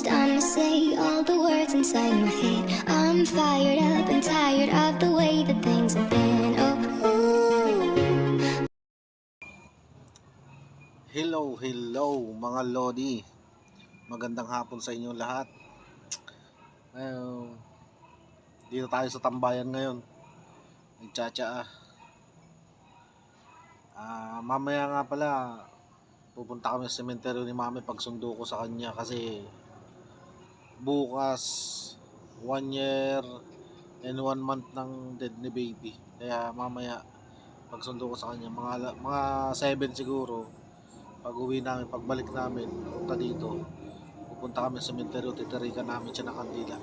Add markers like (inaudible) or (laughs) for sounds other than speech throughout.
First, I'ma say all the words inside my head. I'm fired up and tired of the way that things have been. Oh, ooh. Hello, hello mga Lodi. Magandang hapon sa inyo lahat. Ngayon, dito tayo sa tambayan ngayon. Nagtsatsa ah. Ah, mamaya nga pala, pupunta kami sa sementeryo ni Mami pagsundo ko sa kanya kasi bukas one year and one month ng dead ni baby. Kaya mamaya pagsundo ko sa kanya mga mga 7 siguro pag uwi namin, pagbalik namin, punta dito, pupunta kami sa cemetery, titirikan namin siya ng kandila.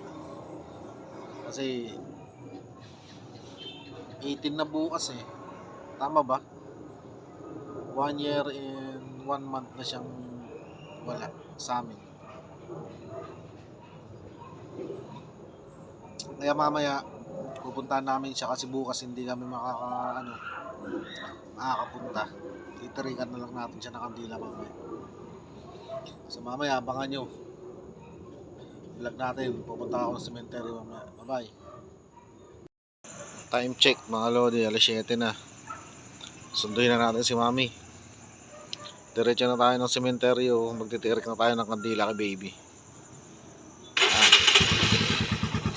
Kasi, 18 na bukas eh. Tama ba? One year and one month na siyang wala sa amin. Kaya mamaya, pupuntahan namin siya kasi bukas hindi kami makaka, ano, makakapunta titirikan na lang natin siya ng kandila mamaya. So mamaya, abangan nyo. Vlog natin. Pupunta ako sa cemetery mamaya. Bye-bye. Time check mga lodi. Alas 7 na. Sunduin na natin si mami. Diretso na tayo ng sementeryo. Magtitirik na tayo ng kandila kay baby.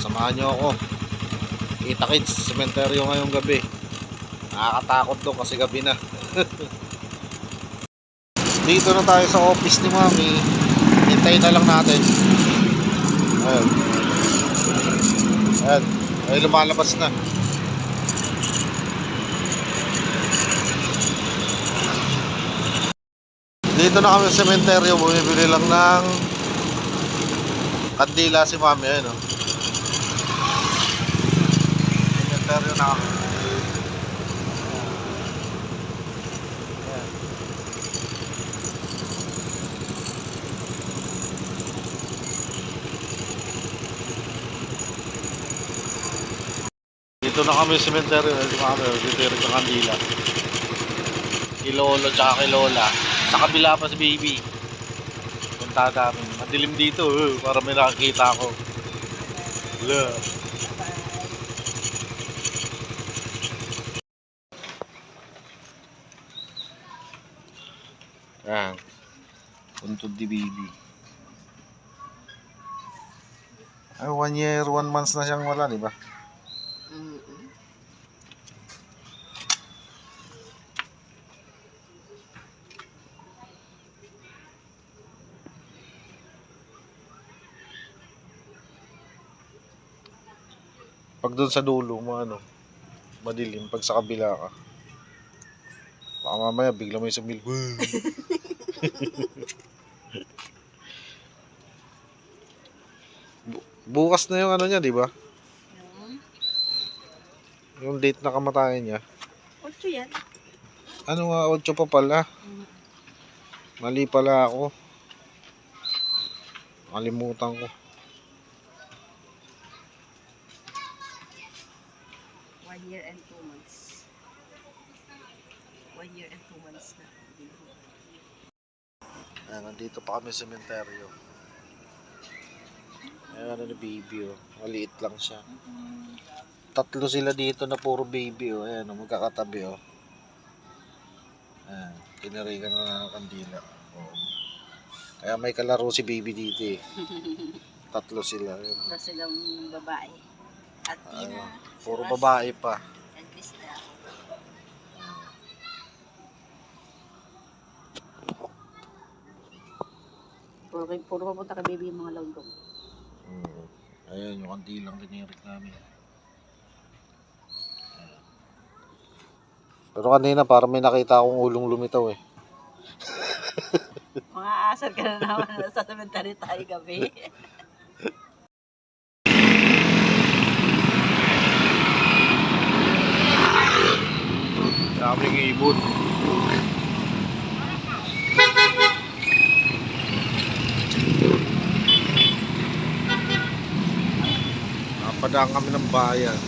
Samahan nyo ako. Kita kids, sementeryo ngayong gabi. Nakakatakot to kasi gabi na. (laughs) Dito na tayo sa office ni Mami. Hintayin na lang natin. Ayan. Ayan. Ay lumalabas na. Dito na kami sa sementeryo. Bumibili lang ng kandila si Mami. Ayan o. Sementeryo na kami. Ayan. Dito na kami sa cemetery, dito kami, rin ng kandila. Kay Lolo tsaka kay. Sa kabila pa si baby. Punta namin. Madilim dito, eh, para may nakakita ako. Wala. Yan. Puntod di baby. Ay, one year, one month na siyang wala, di ba? Pag doon sa dulo mo ano, madilim pag sa kabila ka. Baka mamaya bigla may sumil. (laughs) Bu- Bukas na yung ano niya, di ba? Yung date na kamatayan niya. Ocho yan. Ano nga, 8 pa pala. Mali pala ako. Kalimutan ko. One year and two months. One year and two months na. Ayan, nandito pa kami sa sementeryo. Ayan, ano ni baby, oh. Maliit lang siya. Tatlo sila dito na puro baby, oh. Ayan, oh, magkakatabi, oh. Ayan, tinirigan na ng kandila. Oh. Kaya may kalaro si baby dito, eh. Tatlo sila. Ayan. Sa silang babae. At Ano, Tina. puro babae pa. Puro, kay- puro papunta kay baby yung mga lawdong. Mm. Ayan, yung kandilang tinirik namin. Pero kanina parang may nakita akong ulong lumitaw eh. (laughs) Mga asar ka na naman (laughs) sa cemetery tayo gabi. Daming ibon. Napadaan kami ng bayan.